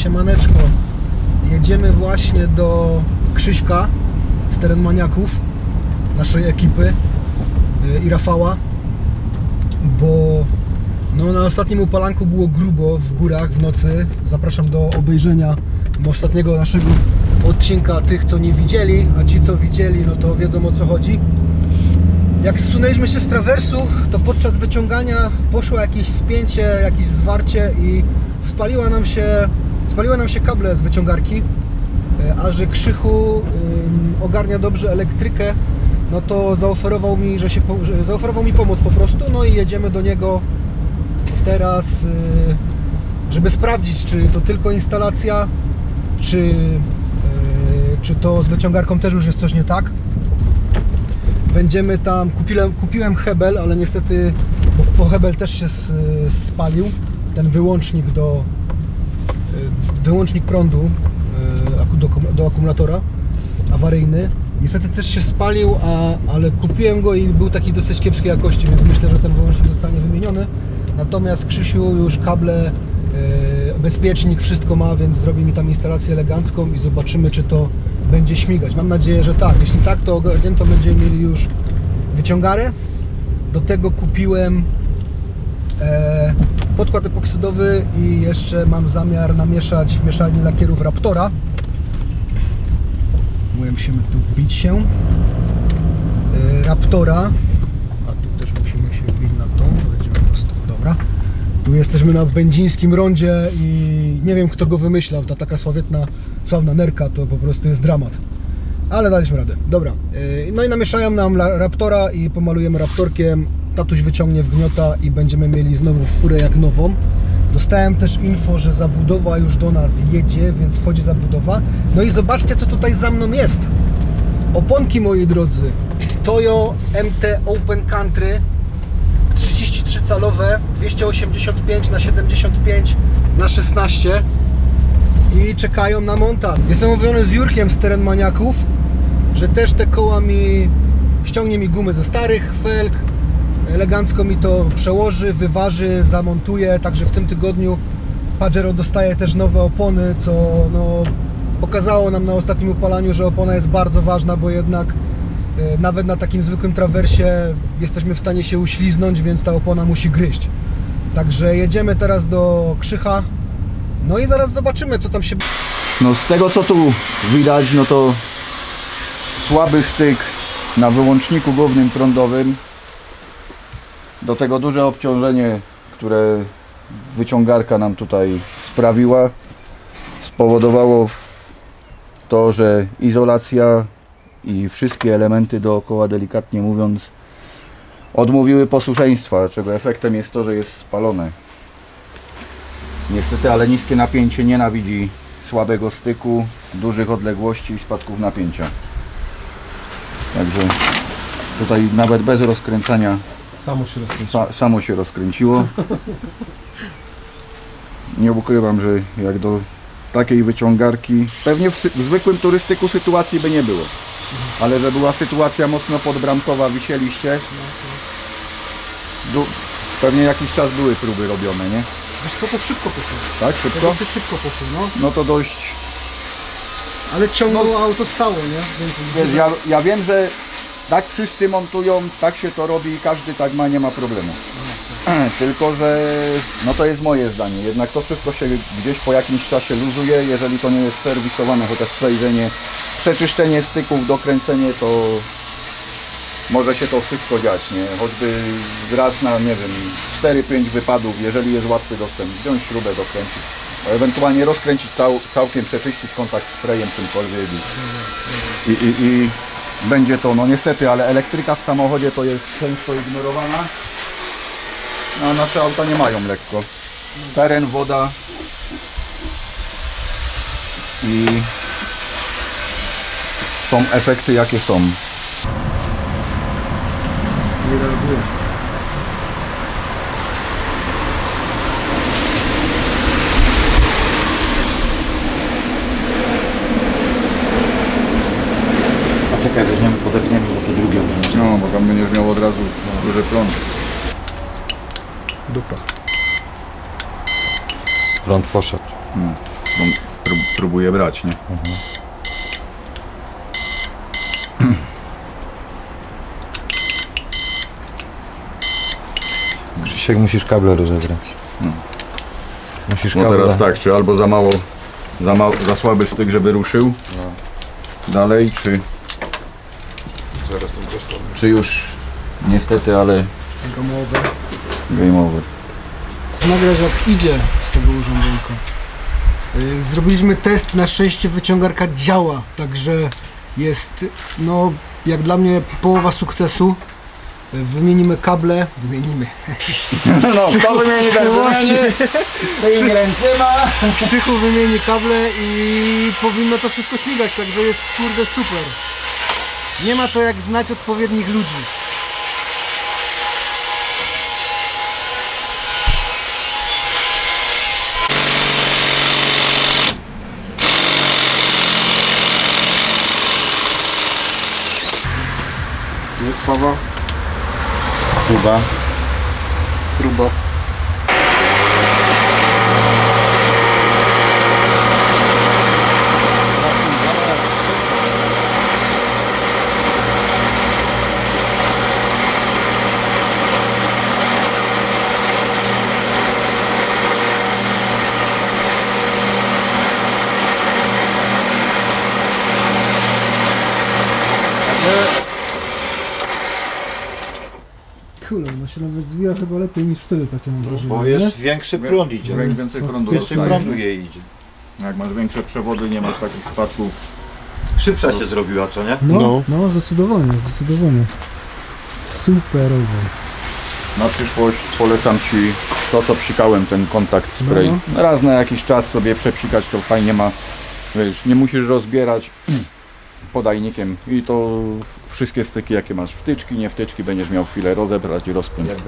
siemaneczko. Jedziemy właśnie do Krzyśka z teren maniaków naszej ekipy yy, i Rafała, bo no, na ostatnim upalanku było grubo w górach w nocy. Zapraszam do obejrzenia ostatniego naszego odcinka tych, co nie widzieli, a ci, co widzieli, no to wiedzą o co chodzi. Jak zsunęliśmy się z trawersu, to podczas wyciągania poszło jakieś spięcie, jakieś zwarcie i spaliła nam się, spaliła nam się kable z wyciągarki. E, A że Krzychu ogarnia dobrze elektrykę, no to zaoferował mi, że się, że zaoferował mi pomoc po prostu, no i jedziemy do niego teraz, y, żeby sprawdzić, czy to tylko instalacja, czy, y, czy to z wyciągarką też już jest coś nie tak. Będziemy tam, kupiłem, kupiłem hebel, ale niestety, bo, bo hebel też się spalił, ten wyłącznik do, wyłącznik prądu aku- do, akum- do akumulatora awaryjny. Niestety też się spalił, a, ale kupiłem go i był taki dosyć kiepskiej jakości, więc myślę, że ten wyłącznik zostanie wymieniony. Natomiast Krzysiu już kable, y, bezpiecznik, wszystko ma, więc zrobi mi tam instalację elegancką i zobaczymy, czy to będzie śmigać. Mam nadzieję, że tak. Jeśli tak, to ogarnięto będziemy mieli już wyciągarę. Do tego kupiłem e, podkład epoksydowy i jeszcze mam zamiar namieszać w mieszalni lakierów Raptora. Musimy tu wbić się. E, Raptora. A tu też musimy się wbić na tą. Będziemy po prostu. Dobra. Tu jesteśmy na Będzińskim rondzie i nie wiem kto go wymyślał. Ta taka sławetna, sławna nerka to po prostu jest dramat. Ale daliśmy radę. Dobra. Yy, No i namieszają nam Raptora i pomalujemy Raptorkiem. Tatuś wyciągnie wgniota i będziemy mieli znowu furę jak nową. Dostałem też info, że zabudowa już do nas jedzie, więc wchodzi zabudowa. No i zobaczcie, co tutaj za mną jest. Oponki, moi drodzy. Toyo MT Open Country 33 calowe, 285 na 75 na 16 i czekają na montaż. Jestem umówiony z Jurkiem z teren maniaków, że też te koła mi ściągnie mi gumy ze starych felg, elegancko mi to przełoży, wyważy, zamontuje, także w tym tygodniu Pajero dostaje też nowe opony, co no, pokazało nam na ostatnim upalaniu, że opona jest bardzo ważna, bo jednak e, nawet na takim zwykłym trawersie jesteśmy w stanie się uśliznąć, więc ta opona musi gryźć. Także jedziemy teraz do Krzycha, no i zaraz zobaczymy, co tam się No z tego co tu widać, no to słaby styk na wyłączniku głównym prądowym. Do tego duże obciążenie, które wyciągarka nam tutaj sprawiła, spowodowało to, że izolacja i wszystkie elementy dookoła, delikatnie mówiąc, odmówiły posłuszeństwa, czego efektem jest to, że jest spalone. Niestety, ale niskie napięcie nienawidzi słabego styku, dużych odległości i spadków napięcia. Także tutaj nawet bez rozkręcania Samo się rozkręci. sa, samo się rozkręciło. Nie ukrywam, że jak do takiej wyciągarki, pewnie w, sy- w zwykłym turystyku sytuacji by nie było. Ale że była sytuacja mocno podbramkowa, wisieliście, du- pewnie jakiś czas były próby robione, nie? Wiesz co, to szybko poszło. Tak, To szybko? dosyć szybko poszło, no. No to dość Ale ciągło auto stało, nie? Więc Wiesz, ja, ja wiem, że tak wszyscy montują, tak się to robi i każdy tak ma, nie ma problemu. Tylko, że no to jest moje zdanie. Jednak to wszystko się gdzieś po jakimś czasie luzuje, jeżeli to nie jest serwisowane, chociaż przejrzenie, przeczyszczenie styków, dokręcenie, to może się to wszystko dziać, nie? Choćby raz na, nie wiem, 4-5 wypadów, jeżeli jest łatwy dostęp, wziąć śrubę, dokręcić, ewentualnie rozkręcić cał, całkiem, przeczyścić kontakt sprayem czymkolwiek i, i, i, będzie to, no niestety, ale elektryka w samochodzie to jest często ignorowana. No, a nasze auta nie mają lekko. Teren, woda i są efekty jakie są. nie reaguje. Czekaj, weźmiemy, podepniemy, bo to drugie będzie. No, bo tam będziesz miał od razu duży prąd. Dupa. Prąd poszedł. No. prób, próbuję brać, nie? Krzysiek musisz kable rozebrać. Musisz No kable. teraz tak, czy albo za mało, za, mało, za słaby styk, żeby ruszył dalej, czy. Czy już niestety, ale Gamowe. game over. Nagrać jak idzie z tego urządzonka. Y, Zrobiliśmy test, na szczęście wyciągarka działa, także jest, no, jak dla mnie połowa sukcesu. Y, Wymienimy kable, wymienimy. No, kto wymieni ten Właśnie. Tymi ręcyma. Krzychu wymieni kable i powinno to wszystko śmigać, także jest kurde super. Nie ma to jak znać odpowiednich ludzi. Jest Paweł? Chyba. Próba. Kurde, no chyba lepiej niż wtedy takie mam wrażenie. Bo nie? jest większy prąd idzie. Wię- Więcej prądu Więcej dostaje. prądu jej idzie. Jak masz większe przewody, nie masz takich spadków. Szybsza się zrobiła, co nie? No, no, zdecydowanie, zdecydowanie. Superowo. Na przyszłość polecam Ci to, co psikałem, ten kontakt spray. No. Raz na jakiś czas sobie przepsikać, to fajnie ma. Wiesz, nie musisz rozbierać podajnikiem i to wszystkie styki, jakie masz wtyczki, nie wtyczki, będziesz miał chwilę rozebrać i rozpiąć. Jak.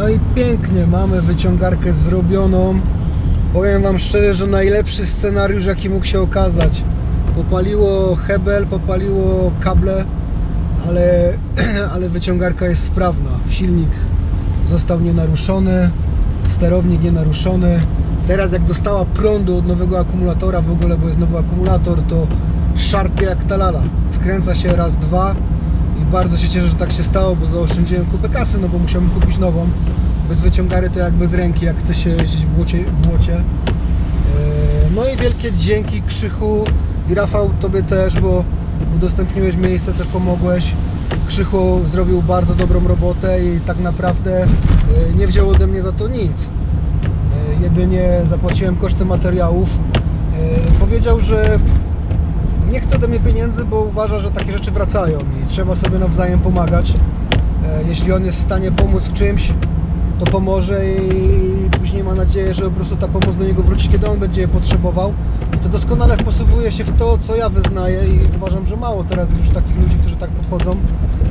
No i pięknie, mamy wyciągarkę zrobioną. Powiem Wam szczerze, że najlepszy scenariusz jaki mógł się okazać. Popaliło hebel, popaliło kable, ale, ale wyciągarka jest sprawna. Silnik został nienaruszony, sterownik nienaruszony. Teraz jak dostała prądu od nowego akumulatora w ogóle, bo jest nowy akumulator, to szarpie jak talala. Skręca się raz, dwa i bardzo się cieszę, że tak się stało, bo zaoszczędziłem kupę kasy, no bo musiałbym kupić nową. Bez wyciągary to jak bez ręki, jak chce się jeździć w błocie. W błocie. Eee, No i wielkie dzięki Krzychu i Rafał Tobie też, bo udostępniłeś miejsce, też pomogłeś. Krzychu zrobił bardzo dobrą robotę i tak naprawdę e, nie wziął ode mnie za to nic. E, Jedynie zapłaciłem koszty materiałów. Powiedział, że nie chce ode mnie pieniędzy, bo uważa, że takie rzeczy wracają i trzeba sobie nawzajem pomagać. E, Jeśli on jest w stanie pomóc w czymś, to pomoże i później ma nadzieję, że po prostu ta pomoc do niego wróci, kiedy on będzie je potrzebował. I to doskonale wpasowuje się w to, co ja wyznaję i uważam, że mało teraz już takich ludzi, którzy tak podchodzą.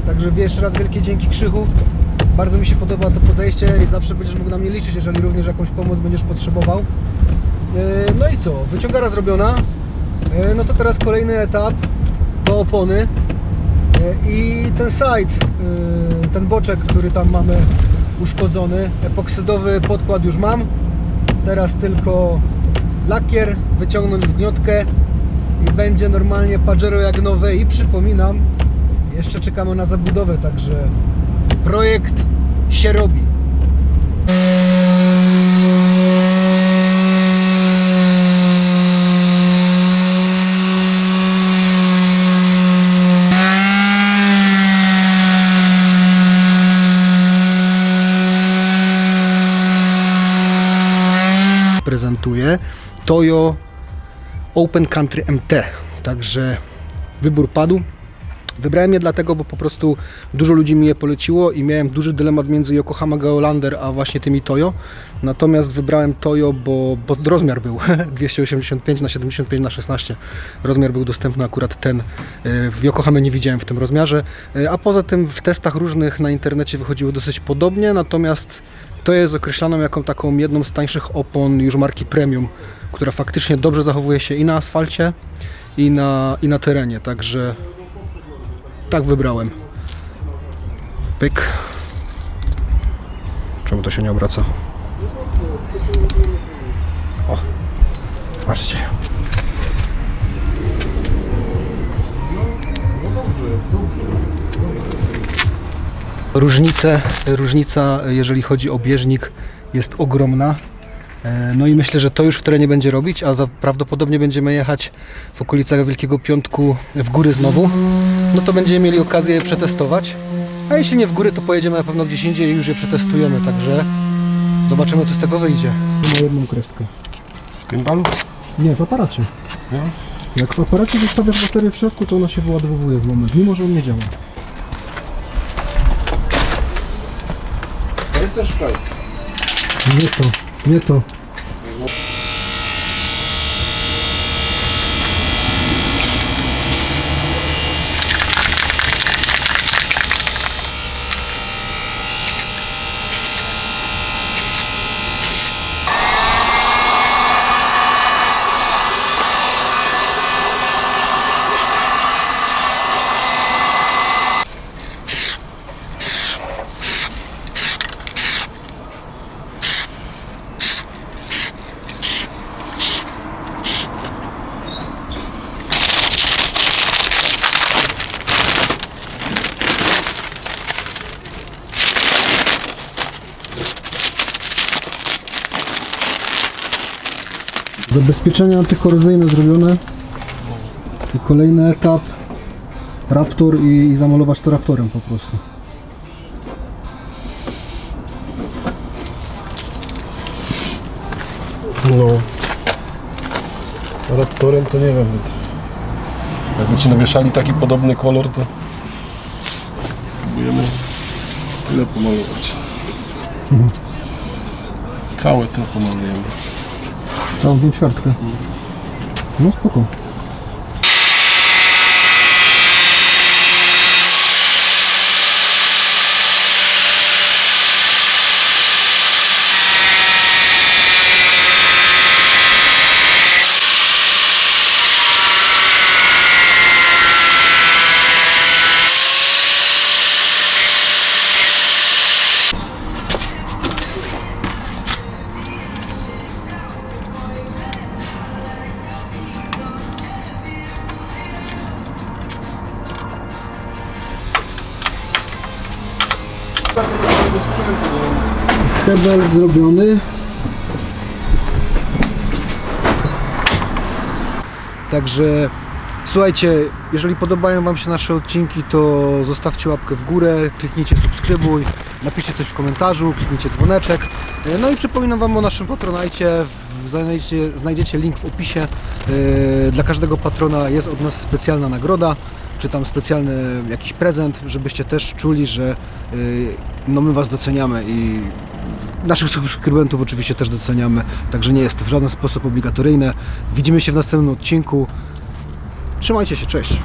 Także jeszcze raz wielkie dzięki Krzychu. Bardzo mi się podoba to podejście i zawsze będziesz mógł na mnie liczyć, jeżeli również jakąś pomoc będziesz potrzebował. E, No i co? Wyciągara zrobiona. E, No to teraz kolejny etap to opony E, i ten side, e, ten boczek, który tam mamy uszkodzony. Epoksydowy podkład już mam. Teraz tylko lakier, wyciągnąć wgniotkę i będzie normalnie Pajero jak nowe i przypominam, jeszcze czekamy na zabudowę, także projekt się robi. Prezentuje Toyo Open Country MT. Także wybór padł. Wybrałem je dlatego, bo po prostu dużo ludzi mi je poleciło i miałem duży dylemat między Yokohama Geolander a właśnie tymi Toyo. Natomiast wybrałem Toyo, bo, bo rozmiar był 285 na 75 na 16. Rozmiar był dostępny akurat ten. E, W Yokohamie nie widziałem w tym rozmiarze. E, A poza tym w testach różnych na internecie wychodziło dosyć podobnie, natomiast to jest określaną jako taką jedną z tańszych opon już marki premium, która faktycznie dobrze zachowuje się i na asfalcie, i na, i na terenie, także tak wybrałem. Pyk. Czemu to się nie obraca? O. Patrzcie. Różnice, różnica, jeżeli chodzi o bieżnik, jest ogromna. E, No i myślę, że to już w terenie będzie robić, a za prawdopodobnie będziemy jechać w okolicach Wielkiego Piątku w góry znowu. No to będziemy mieli okazję je przetestować. A jeśli nie w góry, to pojedziemy na pewno gdzieś indziej i już je przetestujemy, także zobaczymy co z tego wyjdzie. Na jedną kreskę. W gimbalu? Nie, w aparacie. No. Jak w aparacie zostawiasz baterię w środku, to ona się wyładowuje w moment, mimo że on nie działa. To jest ten szklej. Nie to, nie to. Zabezpieczenie antykorozyjne zrobione. I kolejny etap. Raptor i, i zamalować to raptorem po prostu. No. Raptorem to nie wiem. Jakby ci nawieszali taki podobny kolor, to próbujemy tyle pomalować. Całe to pomalujemy. Całą tą ćwiartkę. No spoko. Hebel zrobiony. Także słuchajcie, jeżeli podobają Wam się nasze odcinki, to zostawcie łapkę w górę, kliknijcie subskrybuj, napiszcie coś w komentarzu, kliknijcie dzwoneczek. E, No i przypominam Wam o naszym patronajcie. Znajdziecie, znajdziecie link w opisie. E, Dla każdego patrona jest od nas specjalna nagroda, czy tam specjalny jakiś prezent, żebyście też czuli, że e, no my Was doceniamy i Naszych subskrybentów oczywiście też doceniamy, także nie jest to w żaden sposób obligatoryjne. Widzimy się w następnym odcinku. Trzymajcie się, cześć!